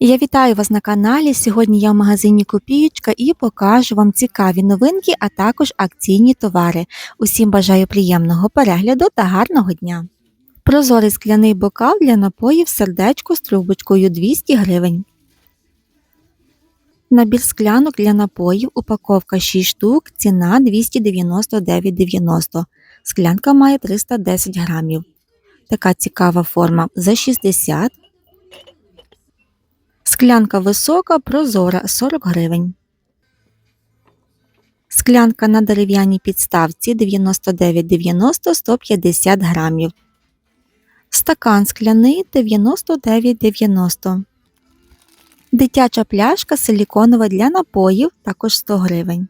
Я вітаю вас на каналі. Сьогодні я в магазині Копієчка і покажу вам цікаві новинки, а також акційні товари. Усім бажаю приємного перегляду та гарного дня. Прозорий скляний бокал для напоїв сердечко з трубочкою 200 гривень. Набір склянок для напоїв, упаковка 6 штук, ціна 299,90. Склянка має 310 грамів. Така цікава форма за 60 Склянка висока, прозора 40 гривень. Склянка на дерев'яній підставці 99,90 150 грамів. Стакан скляний 99,90. Дитяча пляшка силіконова для напоїв також 100 гривень.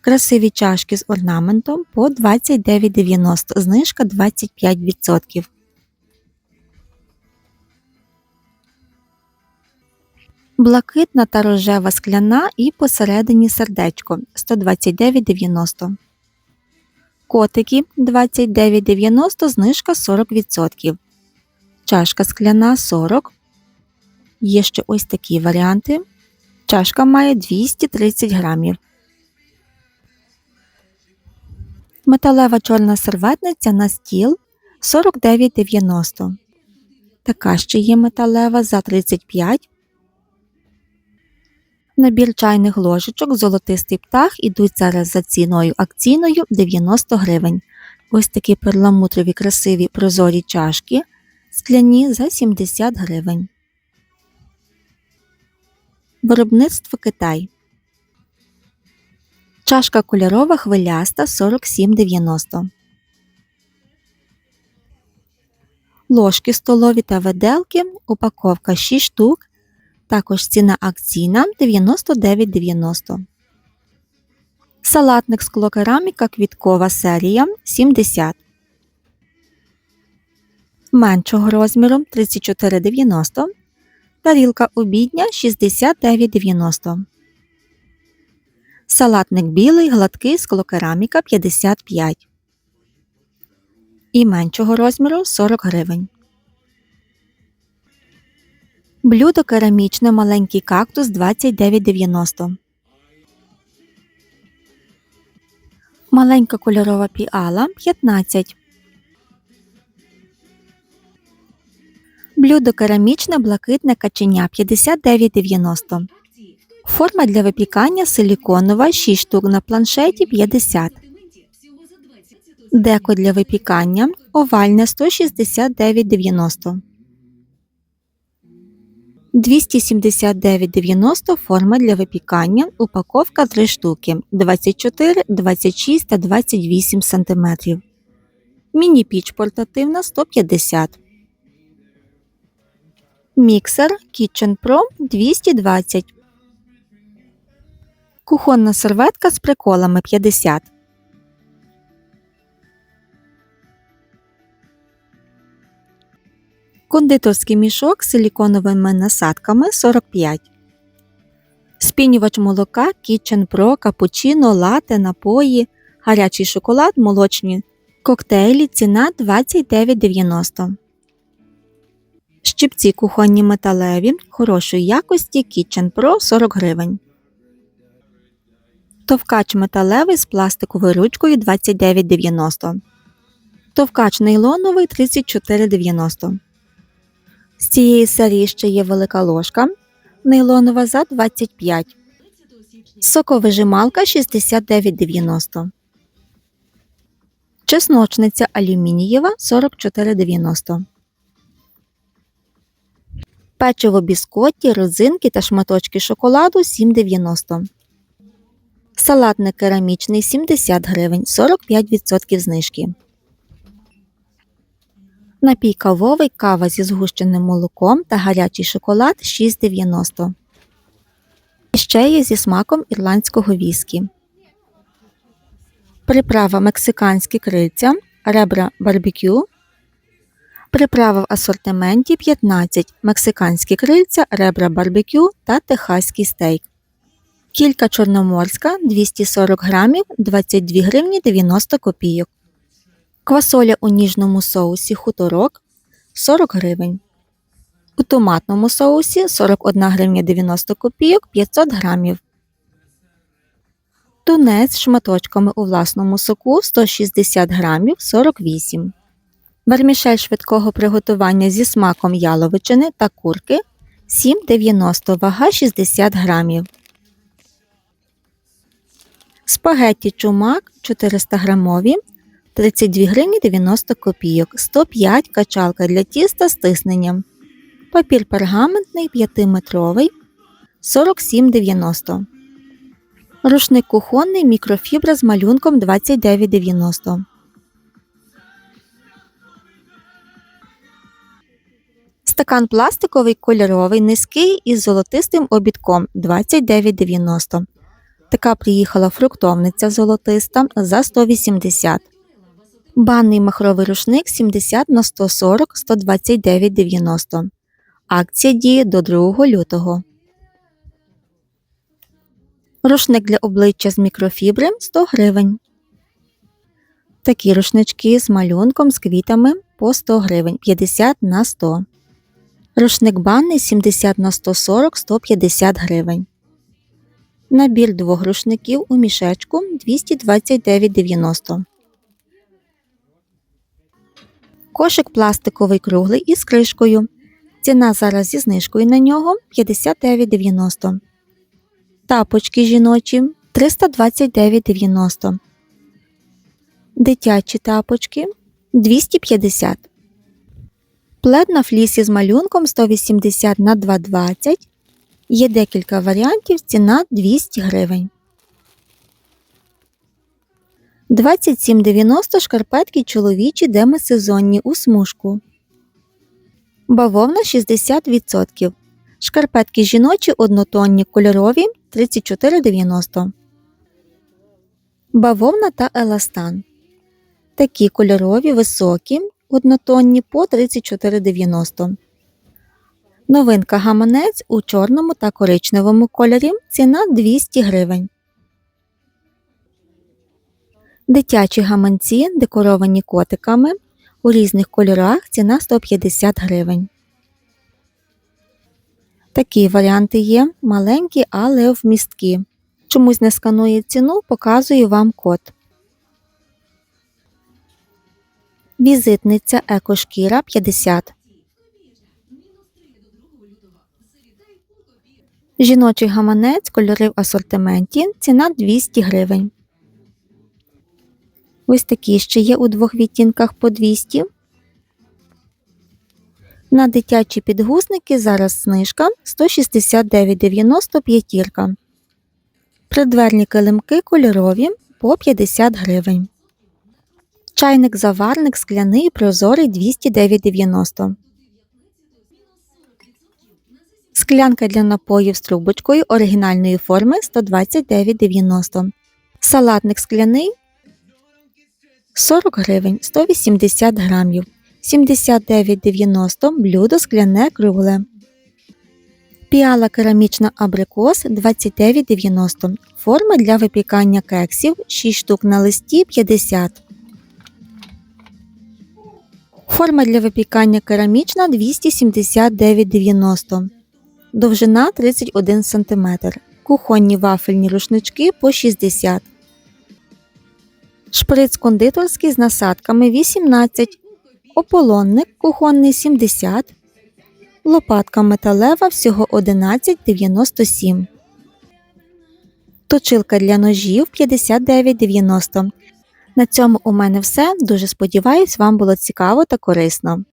Красиві чашки з орнаментом по 29,90, знижка 25%. Блакитна та рожева скляна і посередині сердечко 129,90. Котики 29,90 знижка 40%. Чашка скляна 40. Є ще ось такі варіанти. Чашка має 230 грамів. Металева чорна серветниця на стіл 49,90. Така ще є металева за 35 Набір чайних ложечок золотистий птах ідуть зараз за ціною акційною 90 гривень. Ось такі перламутрові красиві прозорі чашки скляні за 70 гривень. Виробництво Китай. Чашка кольорова хвиляста 47,90. Ложки столові та виделки. Упаковка 6 штук також ціна акційна 99,90. Салатник склокераміка квіткова серія 70. Меншого розміру 34,90. Тарілка обідня 69,90. Салатник білий гладкий склокераміка 55. І меншого розміру 40 гривень. Блюдо керамічне маленький кактус 29,90. Маленька кольорова піала 15. Блюдо керамічне блакитне каченя 59,90. Форма для випікання силіконова 6 штук на планшеті 50. Деко для випікання овальне 169,90. 279,90 форма для випікання, упаковка 3 штуки 24, 26 та 28 см. Міні-піч портативна 150 Міксер Kitchen Pro 220 Кухонна серветка з приколами 50 Кондитерський мішок з силіконовими насадками 45. Спінювач молока Kitchen Pro, капучино, лате, напої, гарячий шоколад, молочні коктейлі. Ціна 29,90. Щипці кухонні металеві хорошої якості Kitchen Pro 40 гривень. Товкач металевий з пластиковою ручкою 29,90. Товкач нейлоновий 34,90. З цієї серії ще є велика ложка нейлонова за 25. Соковижималка 69,90. Чесночниця алюмінієва 44,90. Печиво біскотті, родзинки та шматочки шоколаду 7,90. Салатник керамічний 70 гривень 45% знижки. Напій кавовий кава зі згущеним молоком та гарячий шоколад 6,90. Ще є зі смаком ірландського віскі. Приправа мексиканські крильця, ребра барбекю. Приправа в асортименті 15 мексиканські крильця, ребра барбекю та техаський стейк. Кілька чорноморська 240 грамів 22 гривні 90 копійок. Квасоля у ніжному соусі хуторок 40 гривень. У томатному соусі 41 гривня 90 копійок 500 грамів. Тунець з шматочками у власному соку 160 грамів 48. Вермішель швидкого приготування зі смаком яловичини та курки 7,90 вага 60 грамів. Спагетті чумак 400 грамові 32 гривні 90 копійок, 105 качалка для тіста з тисненням. Папір пергаментний 5-метровий 47,90. Рушник кухонний мікрофібра з малюнком 29,90. Стакан пластиковий кольоровий низький із золотистим обідком 29,90. Така приїхала фруктовниця золотиста за 180. Банний махровий рушник 70 на 140 129,90. Акція діє до 2 лютого. Рушник для обличчя з мікрофібри 100 гривень. Такі рушнички з малюнком з квітами по 100 гривень 50 на 100. Рушник банний 70 на 140 150 гривень. Набір двох рушників у мішечку 229,90. Кошик пластиковий круглий із кришкою. Ціна зараз зі знижкою на нього 59,90. Тапочки жіночі 329,90. Дитячі тапочки 250. Плед на флісі з малюнком 180 на 220. Є декілька варіантів, ціна 200 гривень. 27,90 шкарпетки чоловічі демисезонні у смужку. Бавовна 60%. Шкарпетки жіночі однотонні кольорові 34,90. Бавовна та еластан. Такі кольорові високі однотонні по 34,90. Новинка гаманець у чорному та коричневому кольорі. Ціна 200 гривень. Дитячі гаманці декоровані котиками. У різних кольорах ціна 150 гривень. Такі варіанти є маленькі, але вмісткі. Чомусь не сканує ціну, показую вам код. Візитниця екошкіра 50. Жіночий гаманець кольори в асортименті. Ціна 200 гривень. Ось такі ще є у двох відтінках по 200. На дитячі підгузники зараз знижка 169,90 п'ятірка. Придверні килимки кольорові по 50 гривень. Чайник заварник скляний прозорий 209,90. Склянка для напоїв з трубочкою оригінальної форми 129,90. Салатник скляний 40 гривень 180 грамів. 79,90 блюдо скляне кругле. Піала керамічна абрикос 29,90. Форма для випікання кексів 6 штук на листі 50. Форма для випікання керамічна 279,90. Довжина 31 см. Кухонні вафельні рушнички по 60 Шприц кондитерський з насадками 18 Ополонник кухонний 70 Лопатка металева всього 11,97 Точилка для ножів 59,90 На цьому у мене все. Дуже сподіваюсь, вам було цікаво та корисно.